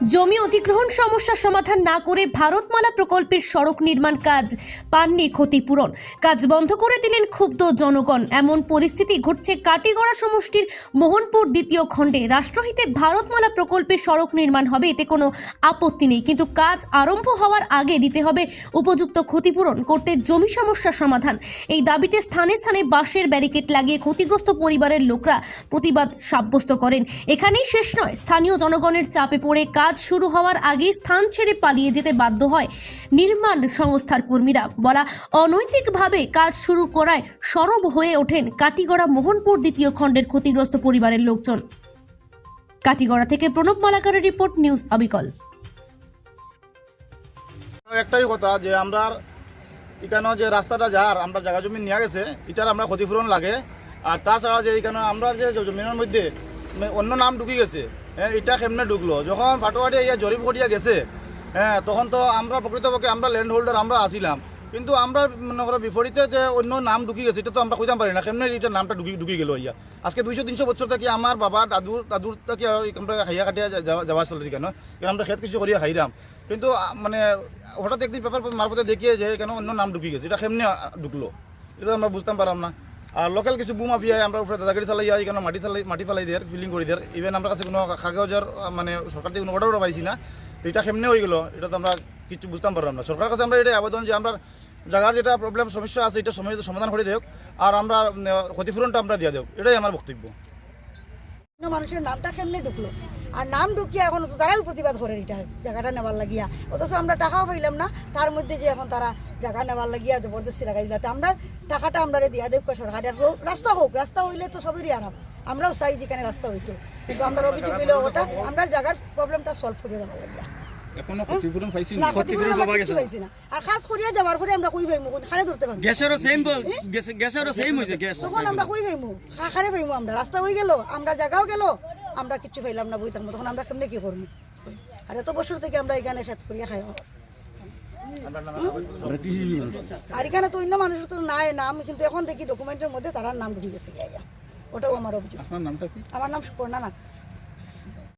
জমি অধিগ্রহণ সমস্যার সমাধান না করে ভারতমালা প্রকল্পের সড়ক নির্মাণ কাজ পাননি ক্ষতিপূরণ। কাজ বন্ধ করে দিলেন ক্ষুব্ধ জনগণ। এমন পরিস্থিতি ঘটছে কাটিগড়া সমষ্টির মোহনপুর দ্বিতীয় খণ্ডে। রাষ্ট্রহিতে ভারতমালা প্রকল্পে সড়ক নির্মাণ হবে, এতে কোনো আপত্তি নেই। কিন্তু কাজ আরম্ভ হওয়ার আগে দিতে হবে উপযুক্ত ক্ষতিপূরণ, করতে জমি সমস্যার সমাধান। এই দাবিতে স্থানে স্থানে বাঁশের ব্যারিকেড লাগিয়ে ক্ষতিগ্রস্ত পরিবারের লোকরা প্রতিবাদ সাব্যস্ত করেন। এখানেই শেষ নয়। স্থানীয় জনগণের চাপে পড়ে কাজ শুরু হওয়ার আগেই স্থান ছেড়ে পালিয়ে যেতে বাধ্য হয় নির্মাণ সংস্থার কর্মীরা। বলা, অনৈতিকভাবে কাজ শুরু করায় সরব হয়ে ওঠেন কাটিগড়া মোহনপুর দ্বিতীয় খণ্ডের ক্ষতিগ্রস্ত পরিবারের লোকজন। কাটিগড়া থেকে প্রণব মালাকারের রিপোর্ট, নিউজ অবিকল। একটাই কথা যে আমরা এখানে যে রাস্তাটা যার আমরা জায়গা জমি নিয়ে গেছে, এটার আমরা ক্ষতিপূরণ লাগে। আর তাছাড়া যে এখানে আমরা যে জমিনের মধ্যে অন্য নাম ঢুকি গেছে। হ্যাঁ এটা কেমনে ঢুকলো? যখন ফাটোয়াটি ইয়া জরিপ করিয়া গেছে হ্যাঁ তখন তো আমরা প্রকৃতপক্ষে আমরা ল্যান্ড হোল্ডার আমরা আসিলাম কিন্তু আমরা মনে করো বিপরীতে যে অন্য নাম ঢুকি গেছে, এটা তো আমরা কইতাম পারি না। কেমনে এটা নামটা ঢুকি ঢুকি গেল ইয়া? আজকে দুইশো তিনশো বছর থেকে আমার বাবা দাদুর দাদুর থেকে আমরা খাইয়া কাটিয়া যাওয়া চলে কেন আমরা খেত কিছু করিয়া খাইরাম কিন্তু মানে হঠাৎ একদিন পেপার মারফতে দেখিয়ে যে কেন অন্য নাম ঢুকি গেছে। এটা কেমনে ঢুকলো? এটা আমরা বুঝতাম পারলাম না। আর লোকাল কিছু বুম মাফিয়ায় আমরা উপরে দাদাগিরি চালাই হয় এখানে মাটি চালাই, মাটি ফালাই দেয় ফিলিং করে দেয় ইভেন আমরা কাছে কোনো কাগজের মানে সরকার থেকে কোনো অর্ডারও পাইছি না। তো এটা কেমনে হয়ে গেলো, এটা তো আমরা কিছু বুঝতাম পারলাম না। সরকারের কাছে আমরা এটা আবেদন যে আমরা জায়গার যেটা প্রবলেম সমস্যা আছে, এটা সময় সমাধান করে দেওক আর আমরা ক্ষতিপূরণটা আমরা দিয়ে দেওক এটাই আমার বক্তব্য। মানুষের নামটা কেমনে ঢুকলো? আর নাম ঢুকিয়া এখন তো তারাই প্রতিবাদ করে এটা জায়গাটা নেওয়ার লাগিয়া। অথচ আমরা টাকাও পাইলাম না তার মধ্যে যে এখন তারা জায়গা নেওয়ার লাগিয়া জবরদস্তি লাগাই দিলা। তো আমরা টাকাটা আমরা দিয়া দেব সরকার আর রো- রাস্তা হোক রাস্তা হইলে তো সবেরই আরাম। আমরাও চাই যেখানে রাস্তা হইতো। কিন্তু আমরা অভিযোগ দিলে ওটা আমরা জায়গার প্রবলেমটা সলভ করে দেওয়ার লাগিয়া। এখনও ক্ষতিপূরণ পাইছি না? ক্ষতিপূরণ আমরা কিচ্ছু পাইছি না। আর খাস করিয়া যাওয়ার পরে আমরা কই পাইমু? খানে ধরতে পারব? গ্যাসেরও সেম গ্যাসেরও সেম হয়েছে গ্যাস। তখন আমরা কই পাইমু? খানে পাইমু আমরা? রাস্তা গেল আমরা জায়গাও গেল। আমরা কিচ্ছু পাইলাম না বই থাকব। তখন আমরা কেমনে কি করব? আর এত বছর থেকে আমরা এখানে খেত করিয়া খাই আর এখানে তো অন্য মানুষের তো নাই নাম কিন্তু এখন দেখি ডকুমেন্টের মধ্যে তার নাম ঢুকে গেছে ওটাও আমার অভিযোগ। আমার নাম সুপর্ণা নাথ